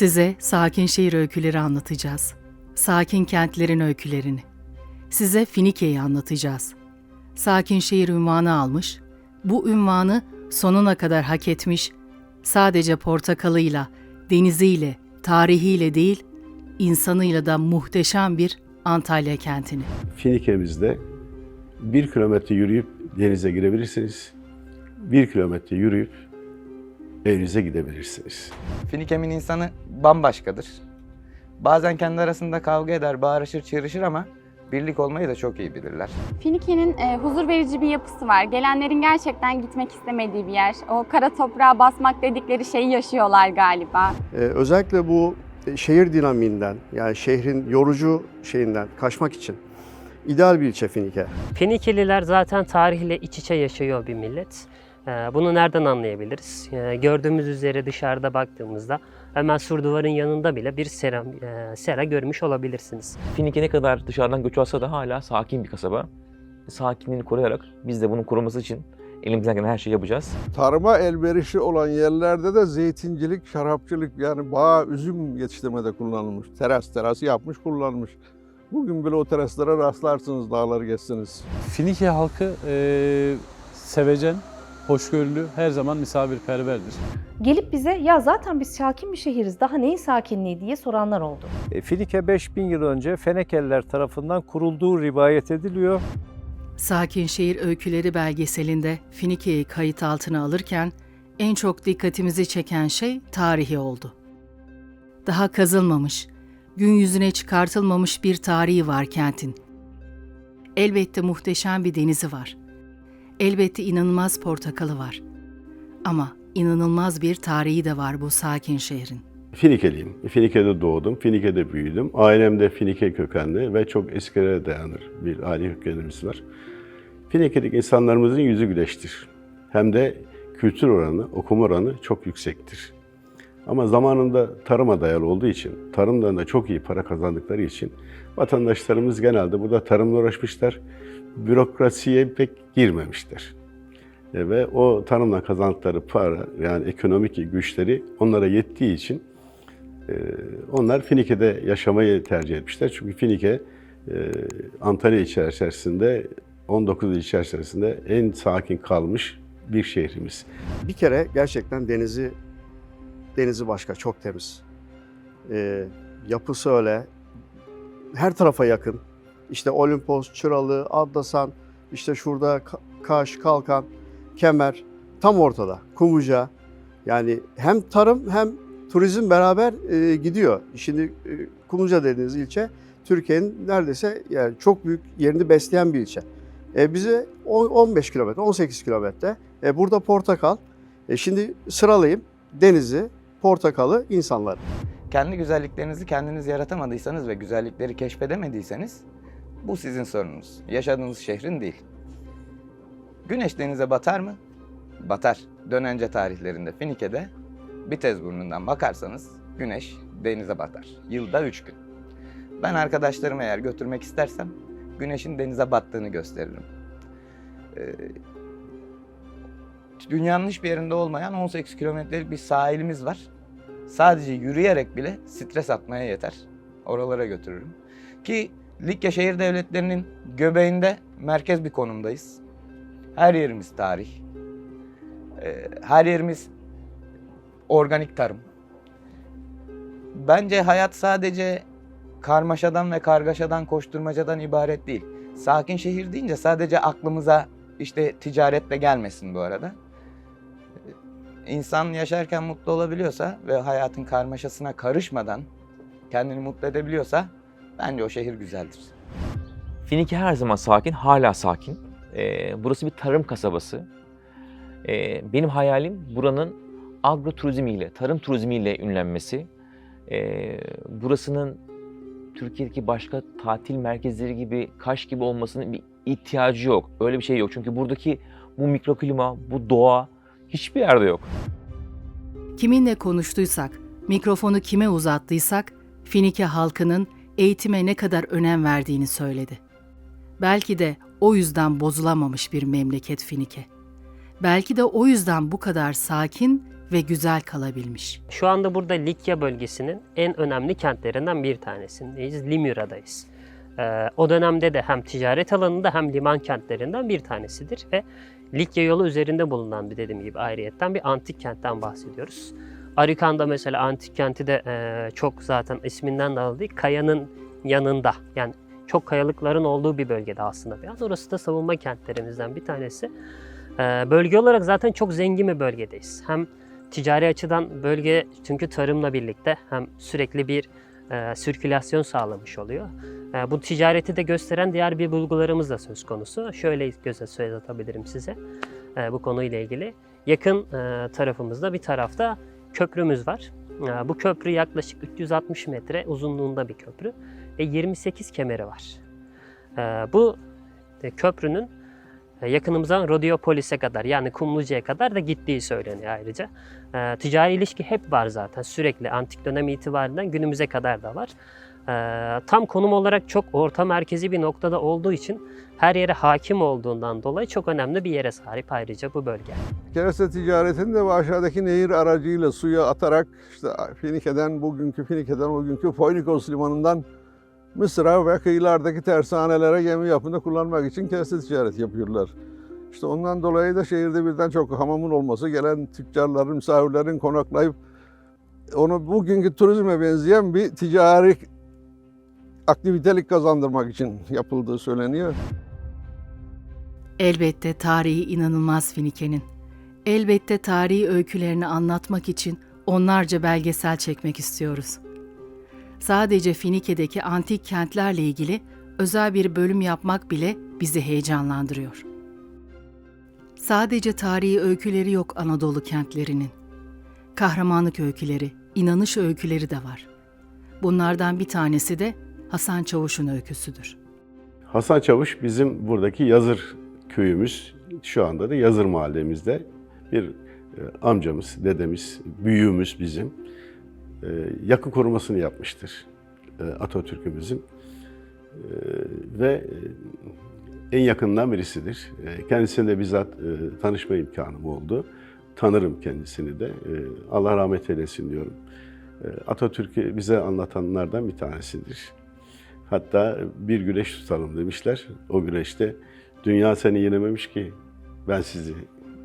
Size sakin şehir öyküleri anlatacağız. Sakin kentlerin öykülerini. Size Finike'yi anlatacağız. Sakin şehir ünvanı almış, bu ünvanı sonuna kadar hak etmiş, sadece portakalıyla, deniziyle, tarihiyle değil, insanıyla da muhteşem bir Antalya kentini. Finike'mizde bir kilometre yürüyüp denize girebilirsiniz. Bir kilometre yürüyüp evinize gidebilirsiniz. Finikemin insanı bambaşkadır. Bazen kendi arasında kavga eder, bağırışır, çığırışır ama birlik olmayı da çok iyi bilirler. Finike'nin e, huzur verici bir yapısı var. Gelenlerin gerçekten gitmek istemediği bir yer. O kara toprağa basmak dedikleri şeyi yaşıyorlar galiba. Ee, özellikle bu e, şehir dinamiğinden yani şehrin yorucu şeyinden kaçmak için ideal bir ilçe Finike. Fenikeliler zaten tarihle iç içe yaşıyor bir millet. Ee, Bunu nereden anlayabiliriz? Ee, Gördüğümüz üzere dışarıda baktığımızda hemen sur duvarın yanında bile bir sera, e, sera görmüş olabilirsiniz. Finike ne kadar dışarıdan göç alsa da hala sakin bir kasaba. Sakinliğini koruyarak biz de bunun koruması için elimizden gelen her şeyi yapacağız. Tarıma elverişli olan yerlerde de zeytincilik, şarapçılık yani bağ, üzüm yetiştirmede kullanılmış. Teras terası yapmış kullanılmış. Bugün bile o teraslara rastlarsınız dağları geçsiniz. Finike halkı eee, sevecen, hoşgörülü, her zaman misafirperverdir. Gelip bize ya zaten biz sakin bir şehiriz daha neyin sakinliği diye soranlar oldu. E, Finike 5000 yıl önce Fenekeliler tarafından kurulduğu rivayet ediliyor. Sakin Şehir Öyküleri belgeselinde Finike'yi kayıt altına alırken en çok dikkatimizi çeken şey tarihi oldu. Daha kazılmamış, gün yüzüne çıkartılmamış bir tarihi var kentin. Elbette muhteşem bir denizi var. Elbette inanılmaz portakalı var. Ama inanılmaz bir tarihi de var bu sakin şehrin. Finikeliyim. Finike'de doğdum, Finike'de büyüdüm. Ailem de Finike kökenli ve çok eskilere dayanır bir aile kökenimiz var. Finike'deki insanlarımızın yüzü güleştir. Hem de kültür oranı, okuma oranı çok yüksektir. Ama zamanında tarıma dayalı olduğu için, tarımdan da çok iyi para kazandıkları için vatandaşlarımız genelde burada tarımla uğraşmışlar. Bürokrasiye pek girmemişler. E, Ve o tarımla kazandıkları para, yani ekonomik güçleri onlara yettiği için e, onlar Finike'de yaşamayı tercih etmişler. Çünkü Finike e, Antalya içerisinde 19 il içerisinde en sakin kalmış bir şehrimiz. Bir kere gerçekten denizi denizi başka çok temiz. Ee, yapısı öyle. Her tarafa yakın. İşte Olimpos, Çıralı, Adlasan, işte şurada Ka- Kaş, Kalkan, Kemer tam ortada. Kumluca. Yani hem tarım hem turizm beraber e, gidiyor. Şimdi e, Kumluca dediğiniz ilçe Türkiye'nin neredeyse yani çok büyük yerini besleyen bir ilçe. E, bize on- 15 kilometre, 18 kilometre. E, burada portakal. E, şimdi sıralayayım. Denizi, portakalı, insanları. Kendi güzelliklerinizi kendiniz yaratamadıysanız ve güzellikleri keşfedemediyseniz bu sizin sorununuz. Yaşadığınız şehrin değil. Güneş denize batar mı? Batar. Dönence tarihlerinde Finike'de Bitezburnu'ndan bakarsanız güneş denize batar. Yılda üç gün. Ben arkadaşlarımı eğer götürmek istersem güneşin denize battığını gösteririm. Ee, dünyanın hiçbir yerinde olmayan 18 kilometrelik bir sahilimiz var. Sadece yürüyerek bile stres atmaya yeter. Oralara götürürüm. Ki Likya şehir devletlerinin göbeğinde merkez bir konumdayız. Her yerimiz tarih. Ee, Her yerimiz organik tarım. Bence hayat sadece karmaşadan ve kargaşadan, koşturmacadan ibaret değil. Sakin şehir deyince sadece aklımıza işte ticaretle gelmesin bu arada. İnsan yaşarken mutlu olabiliyorsa ve hayatın karmaşasına karışmadan kendini mutlu edebiliyorsa bence o şehir güzeldir. Finike her zaman sakin, hala sakin. Ee, burası bir tarım kasabası. Ee, benim hayalim buranın agro turizmiyle, tarım turizmiyle ünlenmesi. Ee, burasının Türkiye'deki başka tatil merkezleri gibi, Kaş gibi olmasının bir ihtiyacı yok. Öyle bir şey yok. Çünkü buradaki bu mikroklima, bu doğa hiçbir yerde yok. Kiminle konuştuysak, mikrofonu kime uzattıysak, Finike halkının eğitime ne kadar önem verdiğini söyledi. Belki de o yüzden bozulamamış bir memleket Finike. Belki de o yüzden bu kadar sakin ve güzel kalabilmiş. Şu anda burada Likya bölgesinin en önemli kentlerinden bir tanesindeyiz. Limyura'dayız. Ee, o dönemde de hem ticaret alanında hem liman kentlerinden bir tanesidir ve Likya yolu üzerinde bulunan bir dediğim gibi ayrıyetten bir antik kentten bahsediyoruz. Arikan'da mesela antik kenti de e, çok zaten isminden de aldığı kayanın yanında yani çok kayalıkların olduğu bir bölgede aslında biraz. Orası da savunma kentlerimizden bir tanesi. Ee, bölge olarak zaten çok zengin bir bölgedeyiz. Hem ticari açıdan bölge çünkü tarımla birlikte hem sürekli bir e, sirkülasyon sağlamış oluyor. E, bu ticareti de gösteren diğer bir bulgularımız da söz konusu. Şöyle göze söz atabilirim size e, bu konuyla ilgili. Yakın e, tarafımızda bir tarafta köprümüz var. E, bu köprü yaklaşık 360 metre uzunluğunda bir köprü ve 28 kemeri var. E, bu e, köprünün e, yakınımızdan Rodiopolis'e kadar yani Kumluca'ya kadar da gittiği söyleniyor ayrıca. E, ticari ilişki hep var zaten sürekli antik dönem itibarinden günümüze kadar da var. E, tam konum olarak çok orta merkezi bir noktada olduğu için her yere hakim olduğundan dolayı çok önemli bir yere sahip ayrıca bu bölge. Kereste ticaretini de bu aşağıdaki nehir aracıyla suya atarak işte Finike'den bugünkü Finike'den o günkü Foinikos limanından Mısır'a ve kıyılardaki tersanelere gemi yapımında kullanmak için kereste ticareti yapıyorlar. İşte ondan dolayı da şehirde birden çok hamamın olması, gelen tüccarların, misafirlerin konaklayıp onu bugünkü turizme benzeyen bir ticari aktivitelik kazandırmak için yapıldığı söyleniyor. Elbette tarihi inanılmaz Finike'nin. Elbette tarihi öykülerini anlatmak için onlarca belgesel çekmek istiyoruz. Sadece Finike'deki antik kentlerle ilgili özel bir bölüm yapmak bile bizi heyecanlandırıyor. Sadece tarihi öyküleri yok Anadolu kentlerinin. Kahramanlık öyküleri, inanış öyküleri de var. Bunlardan bir tanesi de Hasan Çavuş'un öyküsüdür. Hasan Çavuş bizim buradaki Yazır köyümüz. Şu anda da Yazır mahallemizde bir e, amcamız, dedemiz, büyüğümüz bizim e, yakı korumasını yapmıştır e, Atatürk'ümüzün. Ve en yakından birisidir. E, Kendisiyle bizzat tanışma imkanım oldu. Tanırım kendisini de. Allah rahmet eylesin diyorum. Atatürk'ü bize anlatanlardan bir tanesidir. Hatta bir güreş tutalım demişler. O güreşte dünya seni yenememiş ki ben sizi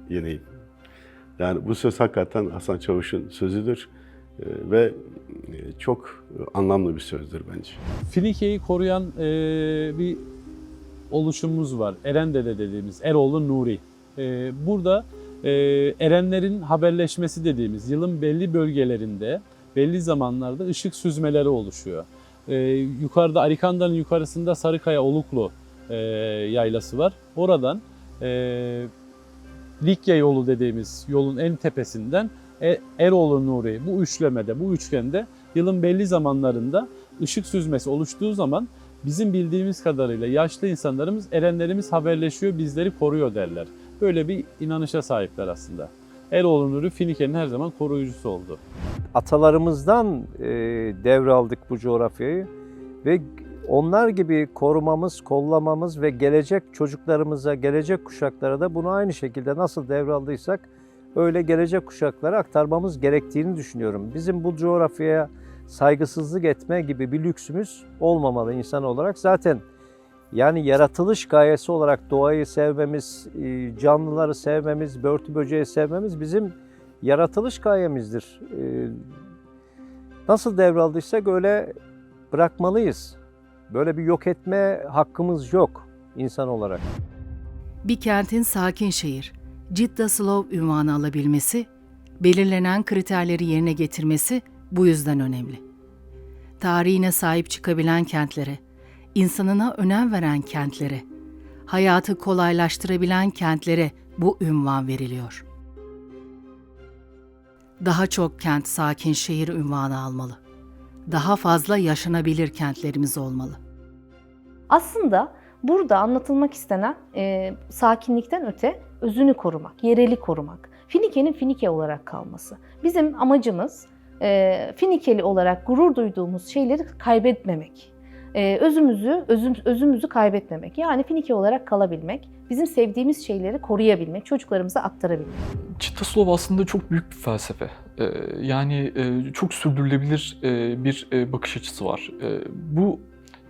yeneyim. Yani bu söz hakikaten Hasan Çavuş'un sözüdür Ee, ve e, çok anlamlı bir sözdür bence. Finike'yi koruyan e, bir oluşumumuz var. Erendede dediğimiz Eroğlu Nuri. E, burada erenlerin haberleşmesi dediğimiz yılın belli bölgelerinde belli zamanlarda ışık süzmeleri oluşuyor. E, yukarıda Arikanda'nın yukarısında Sarıkaya Oluklu e, yaylası var. Oradan e, Likya yolu dediğimiz yolun en tepesinden e- Eroğlu Nuri bu üçlemede, bu üçgende yılın belli zamanlarında ışık süzmesi oluştuğu zaman bizim bildiğimiz kadarıyla yaşlı insanlarımız, erenlerimiz haberleşiyor, bizleri koruyor derler. Böyle bir inanışa sahipler aslında. Eroğlu Nuri Finike'nin her zaman koruyucusu oldu. Atalarımızdan e, devraldık bu coğrafyayı ve onlar gibi korumamız, kollamamız ve gelecek çocuklarımıza, gelecek kuşaklara da bunu aynı şekilde nasıl devraldıysak öyle gelecek kuşaklara aktarmamız gerektiğini düşünüyorum. Bizim bu coğrafyaya saygısızlık etme gibi bir lüksümüz olmamalı insan olarak. Zaten yani yaratılış gayesi olarak doğayı sevmemiz, e, canlıları sevmemiz, börtü böceği sevmemiz bizim yaratılış gayemizdir. E, Nasıl devraldıysak öyle bırakmalıyız. Böyle bir yok etme hakkımız yok insan olarak. Bir kentin sakin şehir, Cidda Slow ünvanı alabilmesi, belirlenen kriterleri yerine getirmesi bu yüzden önemli. Tarihine sahip çıkabilen kentlere, insanına önem veren kentlere, hayatı kolaylaştırabilen kentlere bu ünvan veriliyor. Daha çok kent sakin şehir ünvanı almalı. Daha fazla yaşanabilir kentlerimiz olmalı. Aslında burada anlatılmak istenen e, sakinlikten öte özünü korumak, yereli korumak. Finike'nin Finike olarak kalması. Bizim amacımız e, Finikeli olarak gurur duyduğumuz şeyleri kaybetmemek. E, özümüzü, özüm, özümüzü kaybetmemek. Yani Finike olarak kalabilmek, bizim sevdiğimiz şeyleri koruyabilmek, çocuklarımıza aktarabilmek. Çitaslov aslında çok büyük bir felsefe. Ee, yani e, çok sürdürülebilir e, bir e, bakış açısı var. E, bu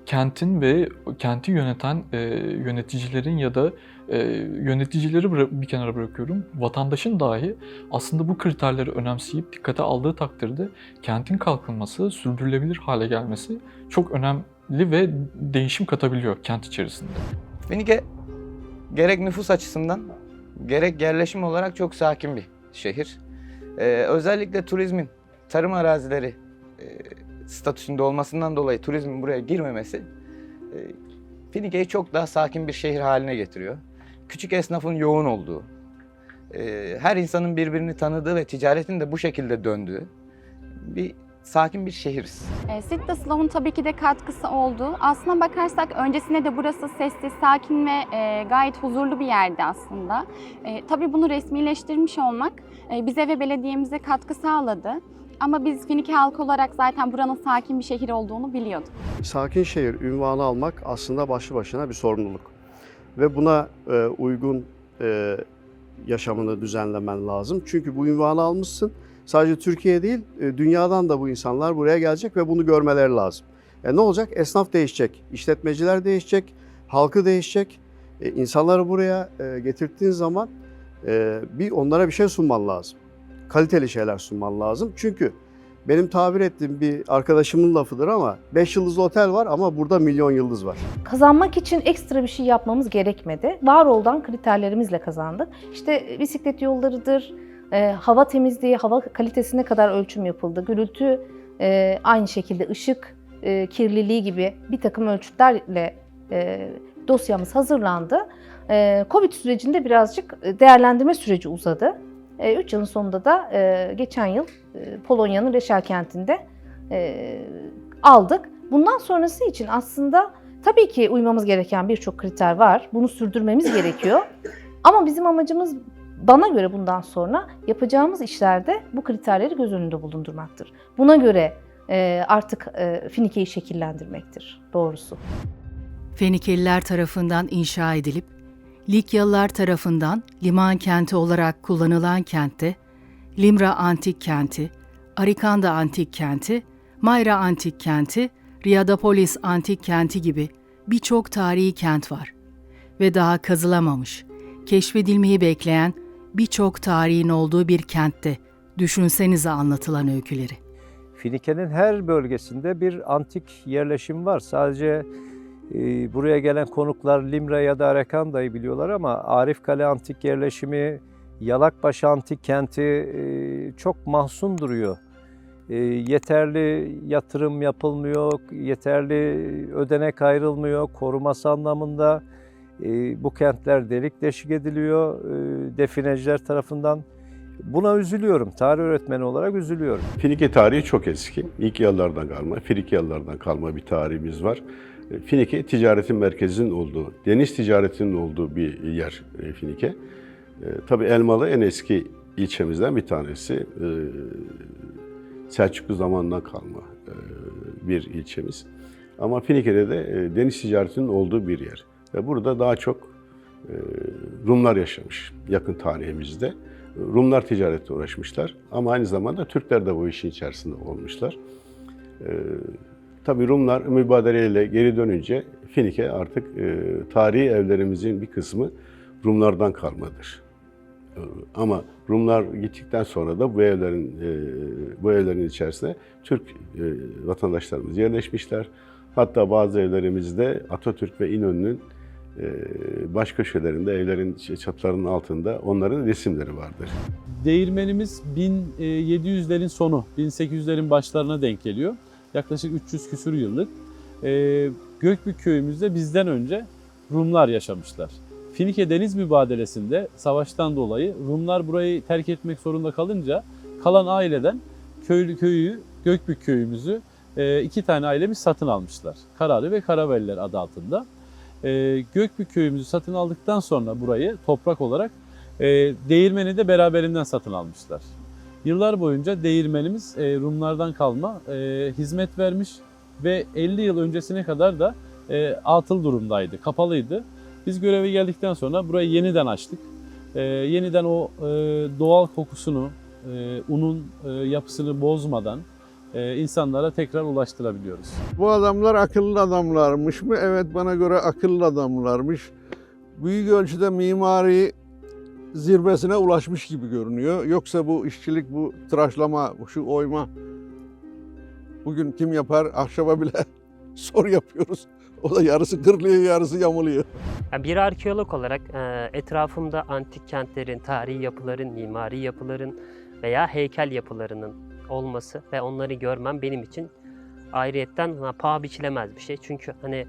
kentin ve kenti yöneten e, yöneticilerin ya da e, yöneticileri bir kenara bırakıyorum. Vatandaşın dahi aslında bu kriterleri önemseyip dikkate aldığı takdirde kentin kalkınması, sürdürülebilir hale gelmesi çok önemli ve değişim katabiliyor kent içerisinde. Finike gerek nüfus açısından gerek yerleşim olarak çok sakin bir şehir. Ee, özellikle turizmin tarım arazileri e, statüsünde olmasından dolayı turizmin buraya girmemesi e, Finike'yi çok daha sakin bir şehir haline getiriyor. Küçük esnafın yoğun olduğu, e, her insanın birbirini tanıdığı ve ticaretin de bu şekilde döndüğü bir sakin bir şehiriz. E, Sittaslov'un tabii ki de katkısı oldu. Aslına bakarsak öncesinde de burası sessiz, sakin ve e, gayet huzurlu bir yerdi aslında. E, tabii bunu resmileştirmiş olmak e, bize ve belediyemize katkı sağladı. Ama biz Finike halkı olarak zaten buranın sakin bir şehir olduğunu biliyorduk. Sakin şehir ünvanı almak aslında başlı başına bir sorumluluk. Ve buna e, uygun e, yaşamını düzenlemen lazım. Çünkü bu ünvanı almışsın. Sadece Türkiye değil, e, dünyadan da bu insanlar buraya gelecek ve bunu görmeleri lazım. E, ne olacak? Esnaf değişecek, işletmeciler değişecek, halkı değişecek. E, insanları buraya e, getirdiğin zaman e, bir onlara bir şey sunman lazım. Kaliteli şeyler sunman lazım. Çünkü benim tabir ettiğim bir arkadaşımın lafıdır ama 5 yıldızlı otel var ama burada milyon yıldız var. Kazanmak için ekstra bir şey yapmamız gerekmedi. Var olan kriterlerimizle kazandık. İşte bisiklet yollarıdır, e, hava temizliği, hava kalitesine kadar ölçüm yapıldı. Gürültü e, aynı şekilde ışık e, kirliliği gibi bir takım ölçütlerle e, dosyamız hazırlandı. E, Covid sürecinde birazcık e, değerlendirme süreci uzadı. 3 yılın sonunda da e, geçen yıl e, Polonya'nın Reşel kentinde e, aldık. Bundan sonrası için aslında tabii ki uymamız gereken birçok kriter var. Bunu sürdürmemiz gerekiyor. Ama bizim amacımız bana göre bundan sonra yapacağımız işlerde bu kriterleri göz önünde bulundurmaktır. Buna göre e, artık e, Finike'yi şekillendirmektir doğrusu. Fenikeliler tarafından inşa edilip Likyalılar tarafından liman kenti olarak kullanılan kentte Limra Antik Kenti, Arikanda Antik Kenti, Mayra Antik Kenti, Riadapolis Antik Kenti gibi birçok tarihi kent var. Ve daha kazılamamış, keşfedilmeyi bekleyen birçok tarihin olduğu bir kentte düşünsenize anlatılan öyküleri. Finike'nin her bölgesinde bir antik yerleşim var. Sadece e, buraya gelen konuklar Limra ya da Arakanda'yı biliyorlar ama Arifkale antik yerleşimi, Yalakbaşı antik kenti e, çok mahzun duruyor. E, yeterli yatırım yapılmıyor, yeterli ödenek ayrılmıyor, koruması anlamında bu kentler delik deşik ediliyor e, defineciler tarafından. Buna üzülüyorum. Tarih öğretmeni olarak üzülüyorum. Finike tarihi çok eski. İlk yıllardan kalma, Frikyalılardan kalma bir tarihimiz var. E, Finike ticaretin merkezinin olduğu, deniz ticaretinin olduğu bir yer e, Finike. Tabii Elmalı en eski ilçemizden bir tanesi. Selçuklu zamanından kalma bir ilçemiz. Ama Finike'de de deniz ticaretinin olduğu bir yer. Ve burada daha çok e, Rumlar yaşamış yakın tarihimizde. Rumlar ticaretle uğraşmışlar ama aynı zamanda Türkler de bu işin içerisinde olmuşlar. Ee, tabii Rumlar mübadeleyle geri dönünce Finike artık e, tarihi evlerimizin bir kısmı Rumlardan kalmadır. Ama Rumlar gittikten sonra da bu evlerin e, bu evlerin içerisine Türk e, vatandaşlarımız yerleşmişler. Hatta bazı evlerimizde Atatürk ve İnönü'nün e, baş köşelerinde, evlerin çatılarının altında onların resimleri vardır. Değirmenimiz 1700'lerin sonu, 1800'lerin başlarına denk geliyor. Yaklaşık 300 küsur yıllık. Ee, Gökbük köyümüzde bizden önce Rumlar yaşamışlar. Finike deniz mübadelesinde savaştan dolayı Rumlar burayı terk etmek zorunda kalınca kalan aileden köylü köyü, Gökbük köyümüzü e, iki tane ailemiz satın almışlar. Kararı ve Karaveliler adı altında. E, Gökbük köyümüzü satın aldıktan sonra burayı toprak olarak e, değirmeni de beraberinden satın almışlar. Yıllar boyunca değirmenimiz e, Rumlardan kalma e, hizmet vermiş ve 50 yıl öncesine kadar da e, atıl durumdaydı, kapalıydı. Biz göreve geldikten sonra burayı yeniden açtık. E, yeniden o e, doğal kokusunu, e, unun e, yapısını bozmadan insanlara tekrar ulaştırabiliyoruz. Bu adamlar akıllı adamlarmış mı? Evet bana göre akıllı adamlarmış. Büyük ölçüde mimari zirvesine ulaşmış gibi görünüyor. Yoksa bu işçilik, bu tıraşlama, şu oyma bugün kim yapar? Ahşaba bile sor yapıyoruz. O da yarısı kırılıyor, yarısı yamuluyor. Yani bir arkeolog olarak e, etrafımda antik kentlerin, tarihi yapıların, mimari yapıların veya heykel yapılarının olması ve onları görmem benim için ayrıyetten ha, paha biçilemez bir şey. Çünkü hani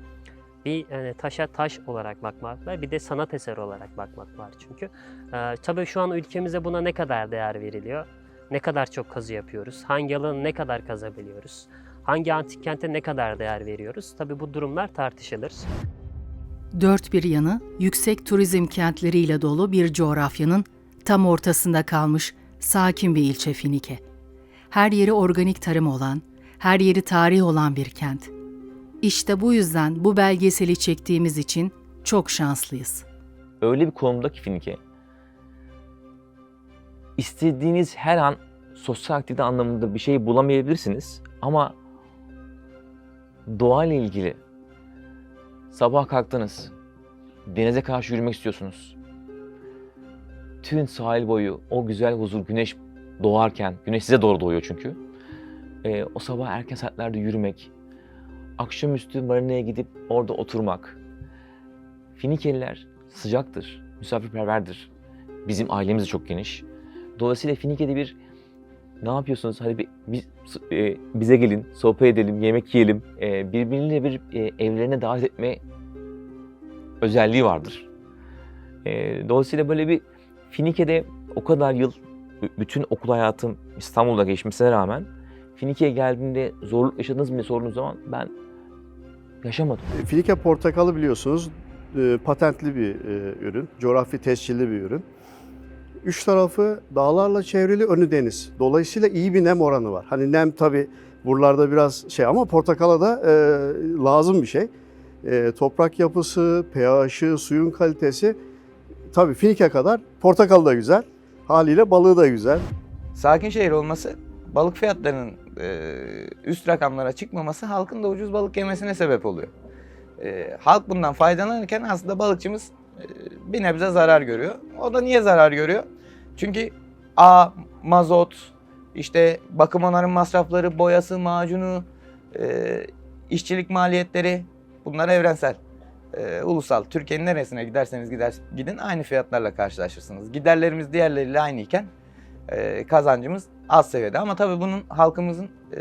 bir hani taşa taş olarak bakmak var, bir de sanat eseri olarak bakmak var çünkü. E, tabii şu an ülkemize buna ne kadar değer veriliyor? Ne kadar çok kazı yapıyoruz? Hangi alanı ne kadar kazabiliyoruz? Hangi antik kente ne kadar değer veriyoruz? Tabii bu durumlar tartışılır. Dört bir yanı yüksek turizm kentleriyle dolu bir coğrafyanın tam ortasında kalmış sakin bir ilçe Finike. Her yeri organik tarım olan, her yeri tarih olan bir kent. İşte bu yüzden bu belgeseli çektiğimiz için çok şanslıyız. Öyle bir konumda ki Finike. İstediğiniz her an sosyal aktivite anlamında bir şey bulamayabilirsiniz ama doğayla ilgili sabah kalktınız, denize karşı yürümek istiyorsunuz. Tüm sahil boyu o güzel huzur, güneş doğarken, güneş size doğru doğuyor çünkü. Ee, o sabah erken saatlerde yürümek, akşamüstü marinaya gidip orada oturmak. Finikeliler sıcaktır, misafirperverdir. Bizim ailemiz de çok geniş. Dolayısıyla Finike'de bir ne yapıyorsunuz? Hadi bir, biz, e, bize gelin, sohbet edelim, yemek yiyelim. E, birbiriyle bir e, evlerine davet etme özelliği vardır. E, dolayısıyla böyle bir Finike'de o kadar yıl bütün okul hayatım İstanbul'da geçmesine rağmen Finike'ye geldiğimde zorluk yaşadınız mı diye sorduğunuz zaman ben yaşamadım. Filike portakalı biliyorsunuz e, patentli bir e, ürün, coğrafi tescilli bir ürün. Üç tarafı dağlarla çevrili, önü deniz. Dolayısıyla iyi bir nem oranı var. Hani nem tabi buralarda biraz şey ama portakala da e, lazım bir şey. E, toprak yapısı, pH'i, suyun kalitesi tabi Finike kadar portakal da güzel. Haliyle balığı da güzel. Sakin şehir olması balık fiyatlarının e, üst rakamlara çıkmaması halkın da ucuz balık yemesine sebep oluyor. E, halk bundan faydalanırken aslında balıkçımız e, bir nebze zarar görüyor. O da niye zarar görüyor? Çünkü A, mazot, işte bakım onarım masrafları, boyası, macunu, e, işçilik maliyetleri bunlar evrensel. E, ulusal. Türkiye'nin neresine giderseniz gider, gidin aynı fiyatlarla karşılaşırsınız. Giderlerimiz diğerleriyle aynıyken e, kazancımız az seviyede. Ama tabii bunun halkımızın e,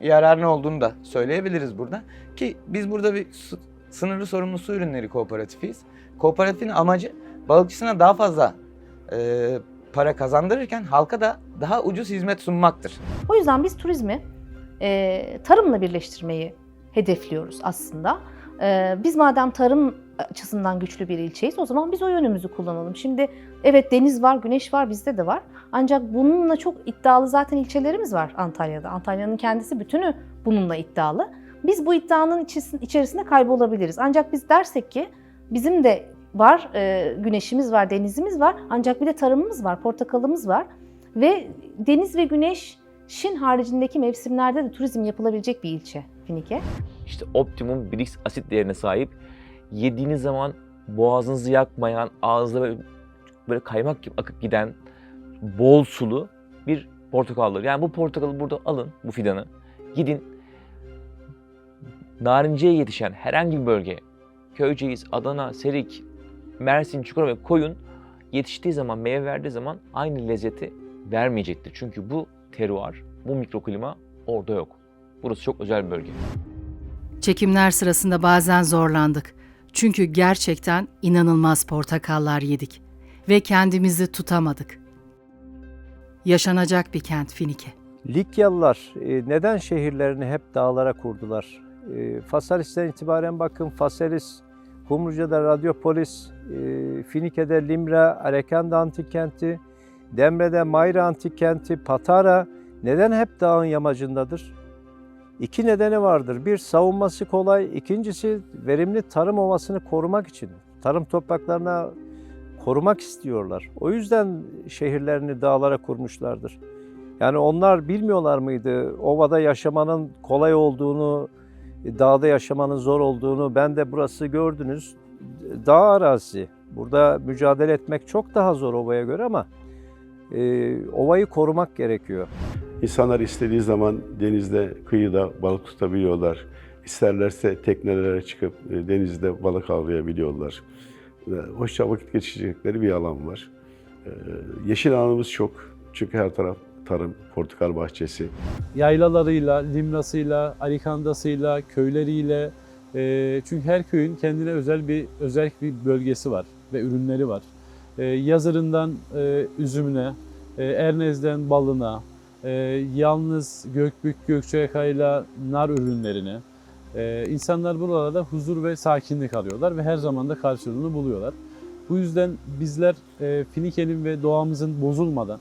yararına olduğunu da söyleyebiliriz burada. Ki biz burada bir su- sınırlı sorumlu su ürünleri kooperatifiyiz. Kooperatifin amacı balıkçısına daha fazla e, para kazandırırken halka da daha ucuz hizmet sunmaktır. O yüzden biz turizmi e, tarımla birleştirmeyi hedefliyoruz aslında. E, biz madem tarım açısından güçlü bir ilçeyiz o zaman biz o yönümüzü kullanalım. Şimdi evet deniz var, güneş var, bizde de var. Ancak bununla çok iddialı zaten ilçelerimiz var Antalya'da. Antalya'nın kendisi bütünü bununla iddialı. Biz bu iddianın içerisinde, içerisinde kaybolabiliriz. Ancak biz dersek ki bizim de var, e, güneşimiz var, denizimiz var. Ancak bir de tarımımız var, portakalımız var. Ve deniz ve güneşin haricindeki mevsimlerde de turizm yapılabilecek bir ilçe Finike. İşte optimum Brix asit değerine sahip. Yediğiniz zaman boğazınızı yakmayan, ağızda böyle, böyle kaymak gibi akıp giden bol sulu bir portakaldır. Yani bu portakalı burada alın, bu fidanı. Gidin narinceye yetişen herhangi bir bölge, Köyceğiz, Adana, Serik, Mersin, Çukurova koyun. Yetiştiği zaman, meyve verdiği zaman aynı lezzeti vermeyecektir. Çünkü bu teruar, bu mikroklima orada yok. Burası çok özel bir bölge. Çekimler sırasında bazen zorlandık. Çünkü gerçekten inanılmaz portakallar yedik ve kendimizi tutamadık. Yaşanacak bir kent Finike. Likyalılar e, neden şehirlerini hep dağlara kurdular? E, Faselis'ten itibaren bakın Faselis, Kumruca'da Radyopolis, e, Finike'de Limra, Arekanda Antik Kenti, Demre'de Mayra Antik Kenti, Patara neden hep dağın yamacındadır? İki nedeni vardır. Bir savunması kolay, ikincisi verimli tarım ovasını korumak için. Tarım topraklarına korumak istiyorlar. O yüzden şehirlerini dağlara kurmuşlardır. Yani onlar bilmiyorlar mıydı ovada yaşamanın kolay olduğunu, dağda yaşamanın zor olduğunu. Ben de burası gördünüz dağ arazisi. Burada mücadele etmek çok daha zor ovaya göre ama e, ovayı korumak gerekiyor. İnsanlar istediği zaman denizde, kıyıda balık tutabiliyorlar. İsterlerse teknelere çıkıp e, denizde balık avlayabiliyorlar. Ve Hoşça vakit geçirecekleri bir alan var. E, Yeşil alanımız çok. Çünkü her taraf tarım, portakal bahçesi. Yaylalarıyla, limrasıyla, alikandasıyla, köyleriyle e, çünkü her köyün kendine özel bir özel bir bölgesi var ve ürünleri var. E, yazırından e, üzümüne, e, Ernez'den balına, e, yalnız Gökbük, Gökçeakay'la nar ürünlerine e, insanlar buralarda huzur ve sakinlik arıyorlar ve her zaman da karşılığını buluyorlar. Bu yüzden bizler e, Finike'nin ve doğamızın bozulmadan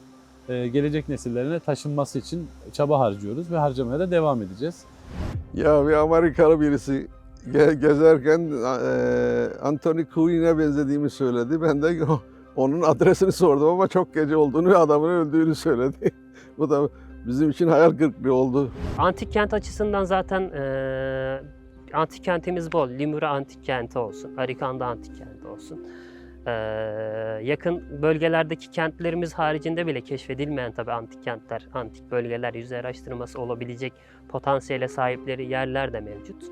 e, gelecek nesillerine taşınması için çaba harcıyoruz ve harcamaya da devam edeceğiz. Ya bir Amerikalı birisi ge- gezerken e, Anthony Quinn'e benzediğimi söyledi. Ben de onun adresini sordum ama çok gece olduğunu ve adamın öldüğünü söyledi. Bu da bizim için hayal kırıklığı oldu. Antik kent açısından zaten eee antik kentimiz bol. Limura antik kenti olsun, Arikanda antik kenti olsun. Eee, yakın bölgelerdeki kentlerimiz haricinde bile keşfedilmeyen tabii antik kentler, antik bölgeler, yüzey araştırması olabilecek potansiyele sahipleri yerler de mevcut.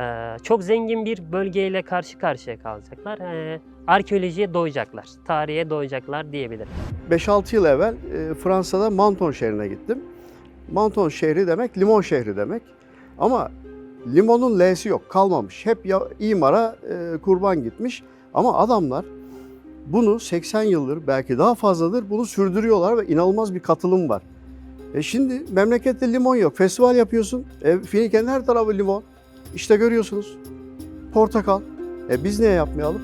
Eee, çok zengin bir bölgeyle karşı karşıya kalacaklar. Eee, arkeolojiye doyacaklar, tarihe doyacaklar diyebilirim. 5-6 yıl evvel e, Fransa'da Menton şehrine gittim. Menton şehri demek limon şehri demek. Ama limonun L'si yok, kalmamış. Hep ya, imara e, kurban gitmiş. Ama adamlar bunu 80 yıldır belki daha fazladır bunu sürdürüyorlar ve inanılmaz bir katılım var. E şimdi memlekette limon yok. Festival yapıyorsun. E, Finike'nin her tarafı limon. İşte görüyorsunuz. Portakal. E biz niye yapmayalım?